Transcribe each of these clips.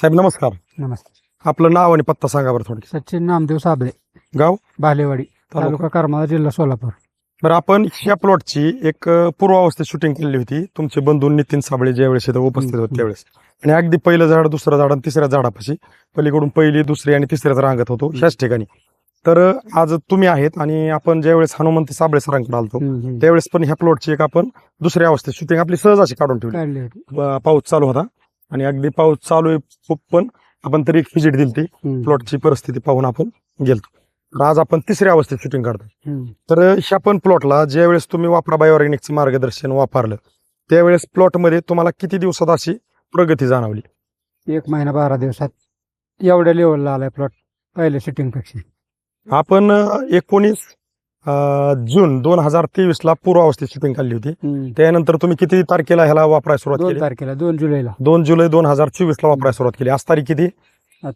साहेब नमस्कार. नमस्ते. आपलं नाव आणि पत्ता सांगा बरं थोडं सचिन नामदेव साबळे. गाव? बालेवाडी तालुका. तालुका करमाळा जिल्हा सोलापूर. बरं आपण ह्या प्लॉटची एक अ, पूर्वावस्थेत शूटिंग केली होती. तुमचे बंधू नितीन साबळे ज्यावेळेस इथं उपस्थित हम्म, होते हम्म. त्यावेळेस. आणि अगदी पहिलं झाड दुसरं झाड आणि तिसऱ्या झाडापाशी. पलीकडून पहिली दुसरी आणि तिसऱ्या रांगत होतो. ह्याच ठिकाणी. तर अ, आज तुम्ही आहेत आणि आपण ज्यावेळेस हनुमंत साबळे सरांकडे आलतो हम्म, हम्म. त्यावेळेस पण ह्या प्लॉटची एक आपण दुसऱ्या अवस्थेत शूटिंग आपली सहज अशी काढून ठेवली. काढली होती. ब- पाऊस चालू होता. आणि अगदी पाऊस चालू आहे खूप पण आपण तरी एक व्हिजिट दिली हम्म, प्लॉटची परिस्थिती पाहून आपण गेलतो. तर आज आपण तिसऱ्या अवस्थेत शूटिंग काढतो. तर ह्या पण प्लॉटला ज्यावेळेस तुम्ही वापरा बायोऑर्गॅनिकचं मार्गदर्शन वापरलं त्यावेळेस प्लॉटमध्ये तुम्हाला किती दिवसात अशी प्रगती जाणवली? एक महिना बारा दिवसात एवढ्या लेवलला आलाय प्लॉट पहिल्या शूटिंगपेक्षा. आपण एकोणीस जून दोन हजार तेवीस ला पूर्वावस्थेत शूटिंग काढली होती. हम्म. त्यानंतर तुम्ही किती तारखेला ह्याला वापरायला सुरुवात दोन केली? तारखेला दोन जुलैला. दोन जुलै दोन हजार चोवीस ला वापरायला सुरुवात केली. आज तारीख किती?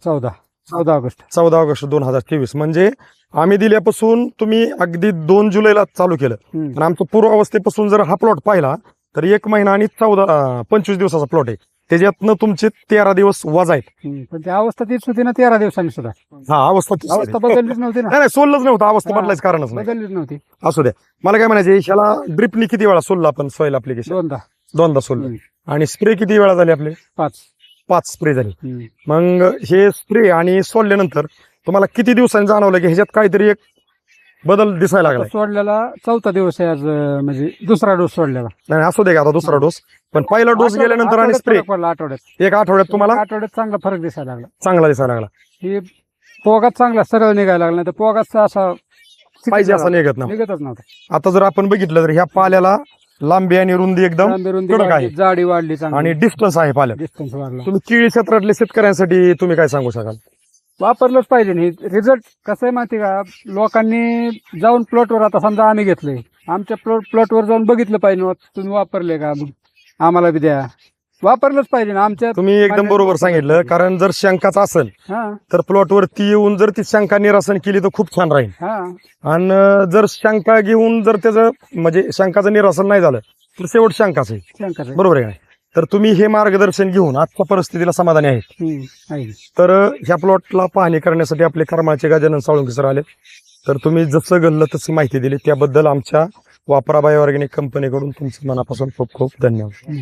चौदा. चौदा ऑगस्ट. चौदा ऑगस्ट दोन हजार तेवीस म्हणजे आम्ही दिल्यापासून तुम्ही अगदी दोन जुलैला चालू केलं. हम्म. आणि आमचं पूर्वावस्थेपासून जर हा प्लॉट पाहिला तर एक महिना आणि चौदा अं, पंचवीस दिवसाचा प्लॉट आहे. त्याच्यातनं तुमचे तेरा दिवस वजा आहेत. हम्म. पण ती अवस्था तीच होती ना तेरा दिवसांनी सुद्धा. हा अवस्था तीच अवस्था. बदललीच नव्हती ना. नाही नाही सोललंच नव्हतं. अवस्था हा. बदलायचं कारणच नाही. बदललीच नव्हती. असू द्या. मला काय म्हणायचे ह्याला ड्रिपनी किती वेळा सोललं आपण सॉईल अप्लिकेशन दोनदा. दोनदा सोललं. हम्म. आणि स्प्रे किती वेळा झाले आपले? पाच. पाच स्प्रे झाले. हम्म. मग हे स्प्रे आणि सोडल्यानंतर तुम्हाला किती दिवसांनी जाणवलं की ह्याच्यात काहीतरी एक बदल दिसायला लागलाय. सोडलेला चौथा दिवस आहे आज अं, म्हणजे दुसरा डोस सोडलेला. नाही असू दे का आता दुसरा डोस. पण पहिला डोस आठवड्यात- गेल्यानंतर आणि आठवड्यात स्प्रे फरक पडला आठवड्यात. एक आठवड्यात तुम्हाला? आठवड्यात चांगला फरक दिसायला लागला. चांगला दिसायला लागला. ही पोगात चांगला सरळ निघायला लागला तर पोगाचा असा पाहिजे असं निघत ना निघतच नव्हता. आता जर आपण बघितलं तर ह्या पाल्याला लांबी आणि रुंदी एकदम लांबी रुंदी कडक वाढली, आहे. जाडी वाढली आणि चांगली डिस्टन्स आहे पाल्यात डिस्टन्स वाढला. तुम्ही केळी क्षेत्रातल्या शेतकऱ्यांसाठी तुम्ही काय सांगू शकाल? वापरलंच पाहिजे नाही. रिझल्ट कसं आहे माहिती का? लोकांनी जाऊन प्लॉटवर आता समजा आम्ही घेतलंय. आमच्या प्लॉट प्लॉटवर जाऊन बघितलं पाहिजे तुम्ही वापरले का? आम्हाला बी द्या. वापरलंच पाहिजे ना आमच्या तुम्ही एकदम बरोबर सांगितलं. कारण जर शंकाच असेल हा. तर प्लॉटवरती येऊन जर ती शंका निरासन केली तर खूप छान राहील. हा. आणि जर शंका घेऊन जर त्याचं म्हणजे शंकाचं निरासन नाही झालं तर शेवट शंकाच आहे. शंकर. बरोबर आहे का नाही? तर तुम्ही हे मार्गदर्शन घेऊन आजच्या परिस्थितीला समाधानी आहेत. आहे. तर ह्या प्लॉटला पाहणी करण्यासाठी आपले करमाळचे गजानन साळुंके सर आले तर तुम्ही जसं घडलं तशी माहिती दिली त्याबद्दल आमच्या वापरा बायो ऑर्गॅनिक कंपनीकडून तुमचं मनापासून खूप खूप धन्यवाद.